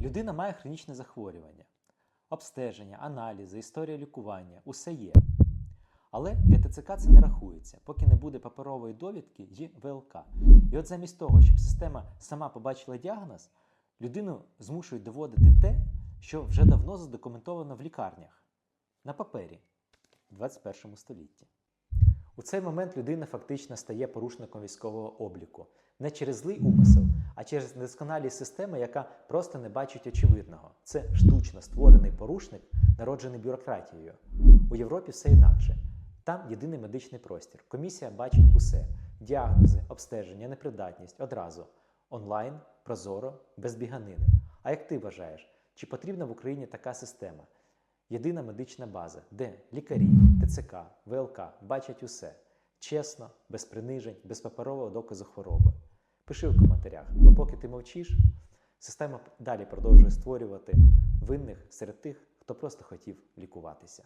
Людина має хронічне захворювання, обстеження, аналізи, історія лікування усе є. Але для ТЦК це не рахується, поки не буде паперової довідки і ВЛК. І от замість того, щоб система сама побачила діагноз, людину змушують доводити те, що вже давно задокументовано в лікарнях на папері в 21 столітті. У цей момент людина фактично стає порушником військового обліку не через злий умисел, а через недосконалість системи, яка просто не бачить очевидного. Це штучно створений порушник, народжений бюрократією. У Європі все інакше. Там єдиний медичний простір. Комісія бачить усе: діагнози, обстеження, непридатність одразу онлайн, прозоро, без біганини. А як ти вважаєш, чи потрібна в Україні така система? Єдина медична база, де лікарі, ТЦК, ВЛК бачать усе чесно, без принижень, без паперового доказу хвороби. Пиши в коментарях, бо поки ти мовчиш, система далі продовжує створювати винних серед тих, хто просто хотів лікуватися.